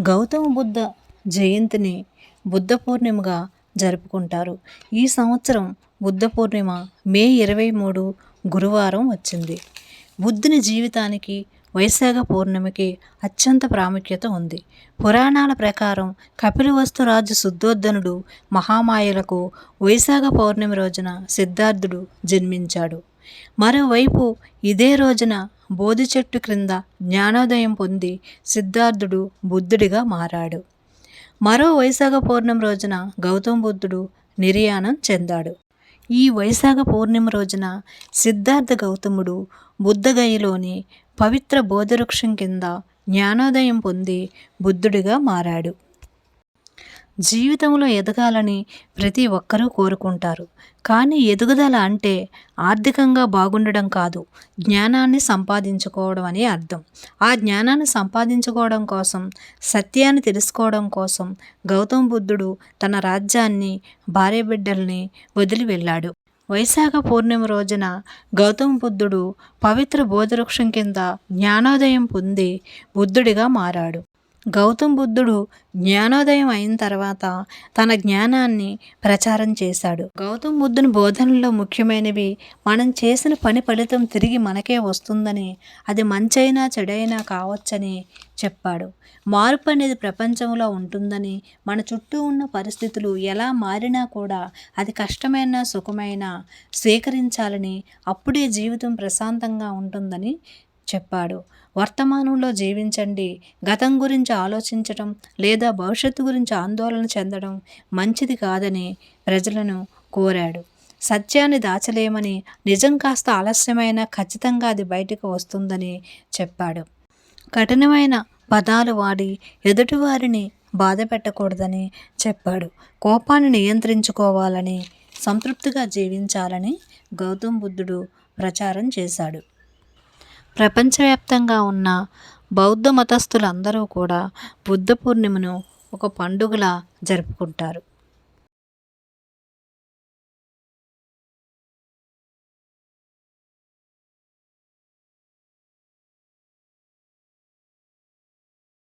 గౌతమ బుద్ధ జయంతిని బుద్ధ పూర్ణిమగా జరుపుకుంటారు. ఈ సంవత్సరం బుద్ధ పూర్ణిమ మే ఇరవై మూడు గురువారం వచ్చింది. బుద్ధుని జీవితానికి వైశాఖ పూర్ణిమకి అత్యంత ప్రాముఖ్యత ఉంది. పురాణాల ప్రకారం కపిలవస్తురాజు శుద్ధోద్ధనుడు మహామాయలకు వైశాఖ పౌర్ణమి రోజున సిద్ధార్థుడు జన్మించాడు. మరోవైపు ఇదే రోజున బోధి చెట్టు క్రింద జ్ఞానోదయం పొంది సిద్ధార్థుడు బుద్ధుడిగా మారాడు. మరో వైశాఖ పౌర్ణమి రోజున గౌతమ బుద్ధుడు నిర్యాణం చెందాడు. ఈ వైశాఖ పౌర్ణమి రోజున సిద్ధార్థ గౌతముడు బుద్ధగయలోని పవిత్ర బోధవృక్షం కింద జ్ఞానోదయం పొంది బుద్ధుడిగా మారాడు. జీవితంలో ఎదగాలని ప్రతి ఒక్కరూ కోరుకుంటారు. కానీ ఎదుగుదల అంటే ఆర్థికంగా బాగుండడం కాదు జ్ఞానాన్ని సంపాదించుకోవడం అని అర్థం. ఆ జ్ఞానాన్ని సంపాదించుకోవడం కోసం సత్యాన్ని తెలుసుకోవడం కోసం గౌతమ బుద్ధుడు తన రాజ్యాన్ని భార్య బిడ్డల్ని వదిలి వెళ్ళాడు. వైశాఖ పౌర్ణమి రోజున గౌతమ బుద్ధుడు పవిత్ర బోధవృక్షం కింద జ్ఞానోదయం పొంది బుద్ధుడిగా మారాడు. గౌతమ్ బుద్ధుడు జ్ఞానోదయం అయిన తర్వాత తన జ్ఞానాన్ని ప్రచారం చేశాడు. గౌతమ్ బుద్ధుని బోధనలో ముఖ్యమైనవి మనం చేసిన పని ఫలితం తిరిగి మనకే వస్తుందని అది మంచైనా చెడైనా కావచ్చని చెప్పాడు. మార్పు అనేది ప్రపంచంలో ఉంటుందని మన చుట్టూ ఉన్న పరిస్థితులు ఎలా మారినా కూడా అది కష్టమైన సుఖమైన స్వీకరించాలని అప్పుడే జీవితం ప్రశాంతంగా ఉంటుందని చెప్పాడు. వర్తమానంలో జీవించండి. గతం గురించి ఆలోచించడం లేదా భవిష్యత్తు గురించి ఆందోళన చెందడం మంచిది కాదని ప్రజలను కోరాడు. సత్యాన్ని దాచలేమని నిజం కాస్త ఆలస్యమైన ఖచ్చితంగా అది బయటకు వస్తుందని చెప్పాడు. కఠినమైన పదాలు వాడి ఎదుటివారిని బాధ పెట్టకూడదని చెప్పాడు. కోపాన్ని నియంత్రించుకోవాలని సంతృప్తిగా జీవించాలని గౌతమ్ బుద్ధుడు ప్రచారం చేశాడు. ప్రపంచవ్యాప్తంగా ఉన్న బౌద్ధ మతస్థులందరూ కూడా బుద్ధ పూర్ణిమను ఒక పండుగలా జరుపుకుంటారు.